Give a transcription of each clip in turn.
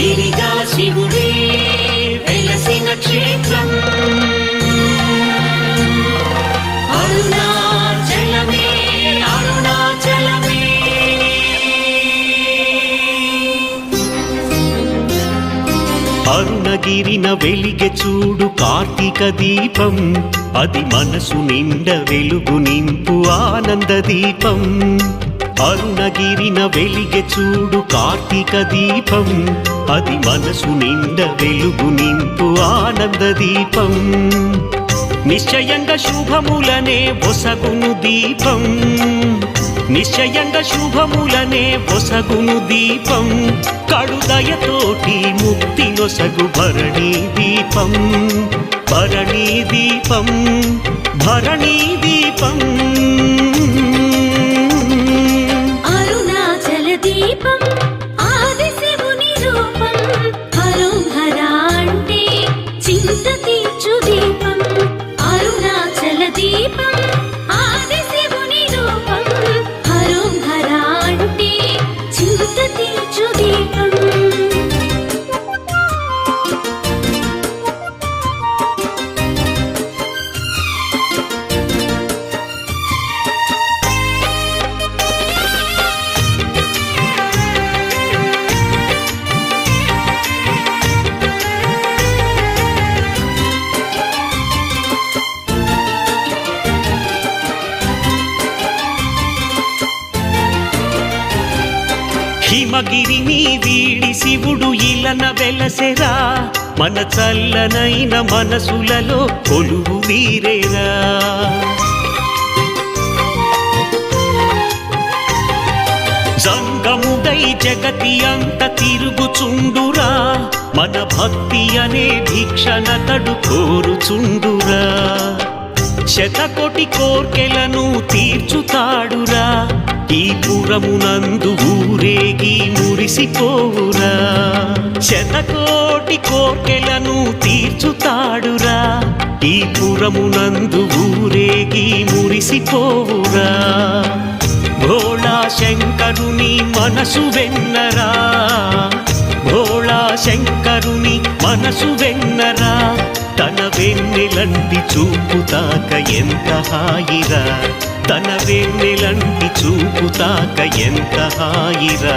గిరిజా అరుణగిరిన వెలిగె చూడు కార్తీక దీపం. అది మనసు నిండ వెలుగు నింపు ఆనంద దీపం. అరుణగిరిన వెలిగె చూడు కార్తీక దీపం. అది మనసు నిండ వెలుగు నింపు ఆనంద దీపం. నిశ్చయంగా శుభములనే ఒసగును దీపం. నిశ్చయంగా శుభములనే ఒసగును దీపం. కడుదయతోటి ముక్తి నొసగు భరణీ దీపం. భరణీ దీపం భరణీ దీపం. హిమగిరిని వీడి శివుడు ఇలన వెలసెరా. మన చల్లనైన మనసులలో కొలువు వీరేరా. సంగముదై జగతి అంత తిరుగుచుండురా. మన భక్తి అనే భిక్షణతడు కోరుచుండురా. శతకోటి కోర్కెలను తీర్చుతాడురా. ఈ పురమునందు ఊరేగి మురిసిపోవురా. శతకోటి కోర్కెలను తీర్చుతాడురా. ఈ పురమునందు ఊరేగి మురిసిపోవురా. భోళా శంకరుని మనసు వెన్నరా. భోళా శంకరుని మనసు వెన్నరా. తన వెన్నెలంటి చూపుతాక ఎంత హాయిరా. తన వెన్నెలంటి చూపుతాక ఎంత హాయిరా.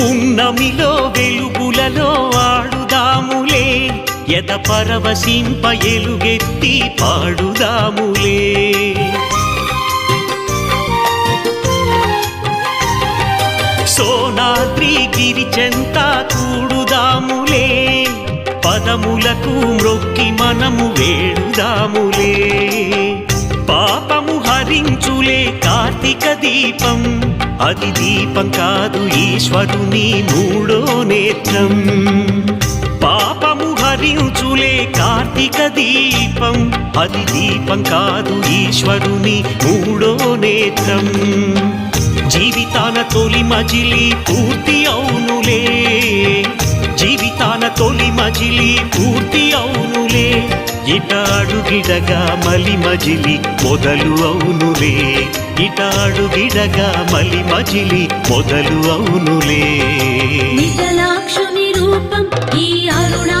పున్నమిలో వెలుగులలో ఆడుదాములే. ఎద పరవశింప ఎలుగెత్తి పాడుదాములే. సోనాద్రి గిరిచెంత కూడుదాములే. పదములకు మ్రొక్కి మనము వేడుదాములే. పాపము హరించులే కార్తీక దీపం. అది దీపం కాదు ఈశ్వరుని మూడో నేత్రం. పాపము హరించులే కార్తీక దీపం. అది దీపం కాదు ఈశ్వరుని మూడో నేత్రం. జీవితాన తొలి మజిలి పూర్తి అవునులే. జీవితాన తొలి మజిలి పూర్తి అవునులే. ఇట అడుగిడగా మలి మజిలి మొదలు అవునులే. ఇట అడుగిడగా మలి మజిలి మొదలు అవునులే. నిజలాక్షుని రూపం ఈ అరుణా